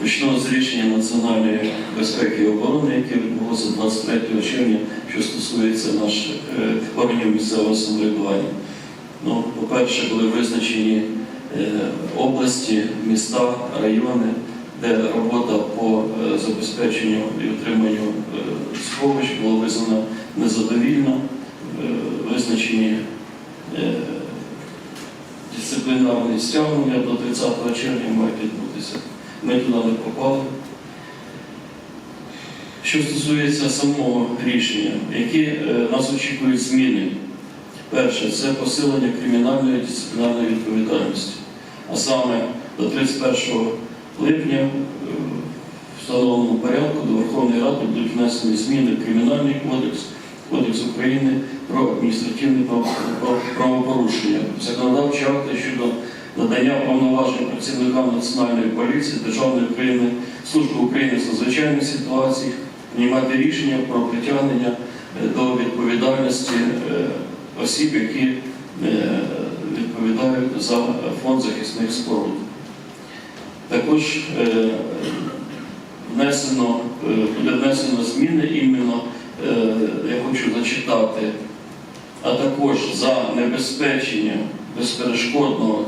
Почну з рішення національної безпеки і оборони, яке відбулося 23 червня, що стосується наших е, органів місцевого самоврядування. Ну, по-перше, були визначені е, області, міста, райони, де робота по е, забезпеченню і утриманню е, сховищ була визнана незадовільно, визначені дисциплінарні стягнення до 30 червня мають відбутися. Ми туди не попали. Що стосується самого рішення, які е, нас очікують зміни. Перше, це посилення кримінальної дисциплінарної відповідальності. А саме до 31 липня е, в встановленому порядку до Верховної Ради будуть внесені зміни в Кримінальний кодекс, Кодекс України про адміністративні прав- прав- правопорушення, законодавчі акти щодо надання повноважень працівникам Національної поліції, Державної України, Служби України з надзвичайних ситуацій, приймати рішення про притягнення е, до відповідальності е, осіб, які е, відповідають за фонд захисних споруд. Також внесено, буде внесено зміни іменно, я хочу зачитати, а також за небезпечення безперешкодного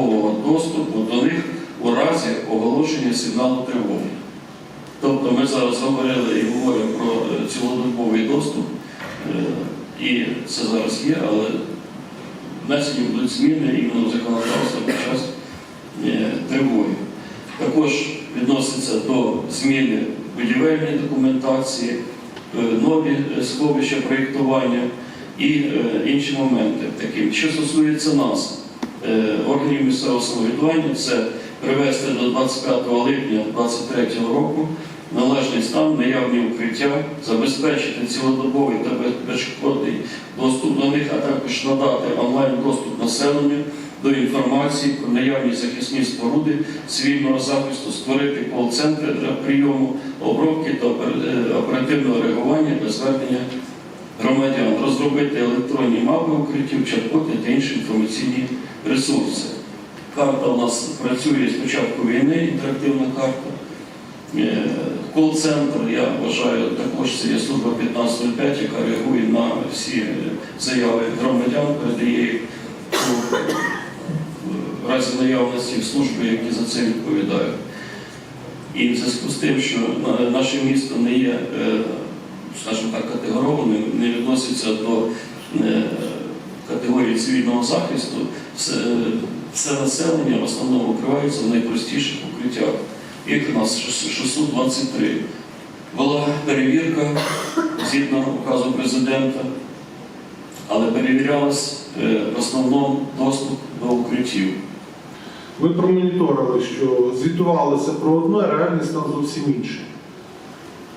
цілодобового доступу до них у разі оголошення сигналу тривоги. Тобто ми зараз говорили і говоримо про е, цілодобовий доступ, е, і це зараз є, але внесені будуть зміни іменно в законодавство під час е, тривоги. Також відноситься до зміни будівельної документації, нові сховища проєктування і інші моменти. Такі. Що стосується нас, органів місцевого самоврядування, це привести до 25 липня 2023 року належний стан, наявні укриття, забезпечити цілодобовий та безшкодний доступ до них, а також надати онлайн доступ населенню до інформації про наявні захисні споруди цивільного захисту, створити кол-центри для прийому, обробки та е, оперативного реагування для звернення громадян, розробити електронні мапи укриттів, чат-боти та інші інформаційні ресурси. Карта у нас працює з початку війни, інтерактивна карта. Е, Кол-центр, я вважаю, також це є служба 1505, яка реагує на всі е, заяви громадян, передає їх у е, в разі наявності служби, які за це відповідають. І в зв'язку з тим, що наше місто не є, скажімо так, категорованим, не відноситься до е, категорії цивільного захисту, все, все населення в основному укривається в найпростіших укриттях. Їх у нас 623. Була перевірка згідно указу президента, але перевірялась е, в основному доступ до укриттів. Ми промоніторили, що звітувалося про одне, а реальність там зовсім інша.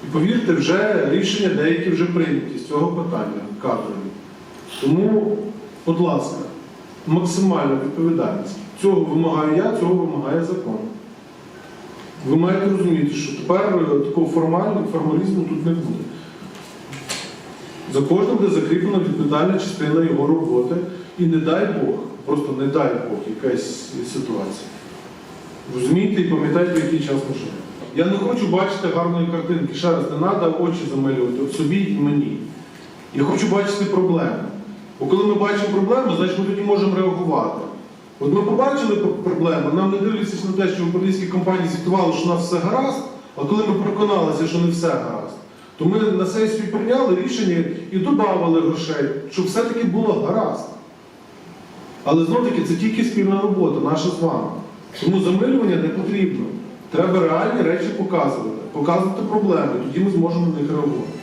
І повірте, вже рішення деякі вже прийняті з цього питання кадрові. Тому, будь ласка, максимальна відповідальність. Цього вимагаю я, цього вимагає закон. Ви маєте розуміти, що тепер е, такого формального формалізму тут не буде. За кожним буде закріплена відповідальна частина його роботи. І не дай Бог, просто не дай Бог якась ситуація. Розумієте і пам'ятайте, який час ми живемо. Я не хочу бачити гарної картинки. Ще раз, не треба очі замалювати от собі і мені. Я хочу бачити проблеми. Бо коли ми бачимо проблеми, значить ми тоді можемо реагувати. От ми побачили пр- проблеми, нам не дивлячись на те, що в управлінські компанії звітували, що у нас все гаразд, а коли ми переконалися, що не все гаразд, то ми на сесію прийняли рішення і додавали грошей, щоб все-таки було гаразд. Але знов таки це тільки спільна робота, наша з вами. Тому замилювання не потрібно. Треба реальні речі показувати, показувати проблеми, тоді ми зможемо на них реагувати.